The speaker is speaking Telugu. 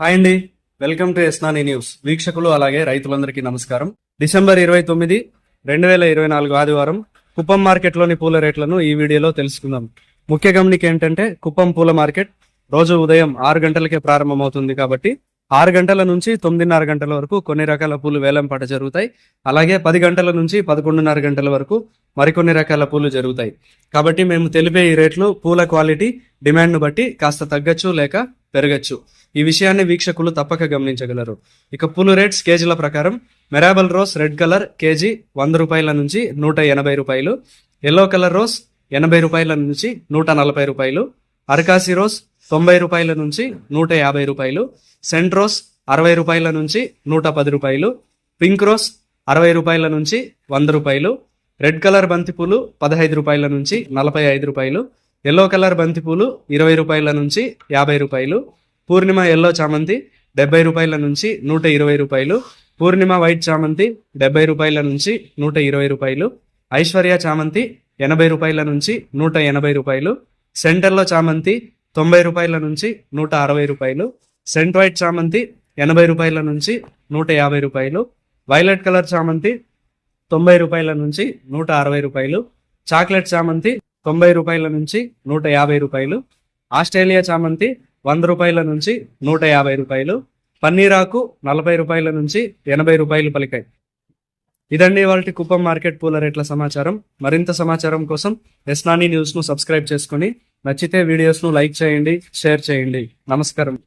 హాయ్ అండి. వెల్కమ్ టు ఎస్నాని న్యూస్. వీక్షకులు అలాగే రైతులందరికీ నమస్కారం. డిసెంబర్ ఇరవై తొమ్మిది రెండు వేల ఇరవై నాలుగు ఆదివారం కుప్పం మార్కెట్లోని పూల రేట్లను ఈ వీడియోలో తెలుసుకుందాం. ముఖ్య గమనిక ఏంటంటే కుప్పం పూల మార్కెట్ రోజు ఉదయం ఆరు గంటలకే ప్రారంభమవుతుంది కాబట్టి ఆరు గంటల నుంచి తొమ్మిదిన్నర గంటల వరకు కొన్ని రకాల పూలు వేలం పాట జరుగుతాయి. అలాగే పది గంటల నుంచి పదకొండున్నర గంటల వరకు మరికొన్ని రకాల పూలు జరుగుతాయి. కాబట్టి మేము తెలిపే ఈ రేట్లు పూల క్వాలిటీ డిమాండ్ను బట్టి కాస్త తగ్గచ్చు లేక పెరగచ్చు. ఈ విషయాన్ని వీక్షకులు తప్పక గమనించగలరు. ఇక పూలు రేట్స్ కేజీల ప్రకారం మెరాబల్ రోస్ రెడ్ కలర్ కేజీ వంద రూపాయల నుంచి నూట ఎనభై రూపాయలు ఎల్లో కలర్ రోస్ ఎనభై రూపాయల నుంచి నూట నలభై రూపాయలు అరకాసి రోస్ తొంభై రూపాయల నుంచి నూట యాభై రూపాయలు సెంట్ రోస్ అరవై రూపాయల నుంచి నూట పది రూపాయలు పింక్ రోస్ అరవై రూపాయల నుంచి వంద రూపాయలు రెడ్ కలర్ బంతిపూలు పదహైదు రూపాయల నుంచి నలభై ఐదు రూపాయలు ఎల్లో కలర్ బంతిపూలు ఇరవై రూపాయల నుంచి యాభై రూపాయలు. పూర్ణిమ ఎల్లో చామంతి డెబ్బై రూపాయల నుంచి నూట ఇరవై రూపాయలు. పూర్ణిమ వైట్ చామంతి డెబ్బై రూపాయల నుంచి నూట ఇరవై రూపాయలు. ఐశ్వర్య చామంతి ఎనభై రూపాయల నుంచి నూట ఎనభై రూపాయలు. సెంటర్లో చామంతి తొంభై రూపాయల నుంచి నూట అరవై రూపాయలు. సెంట్ వైట్ చామంతి ఎనభై రూపాయల నుంచి నూట యాభై రూపాయలు. వైలెట్ కలర్ చామంతి తొంభై రూపాయల నుంచి నూట అరవై రూపాయలు. చాక్లెట్ చామంతి తొంభై రూపాయల నుంచి నూట యాభై రూపాయలు. ఆస్ట్రేలియా చామంతి వంద రూపాయల నుంచి నూట యాభై రూపాయలు. పన్నీరాకు నలభై రూపాయల నుంచి ఎనభై రూపాయలు పలికాయి. ఇదండి వాళ్ళ కుప్పం మార్కెట్ పూల రేట్ల సమాచారం. మరింత సమాచారం కోసం ఎస్నాని న్యూస్ను సబ్స్క్రైబ్ చేసుకుని నచ్చితే వీడియోస్ను లైక్ చేయండి షేర్ చేయండి. నమస్కారం.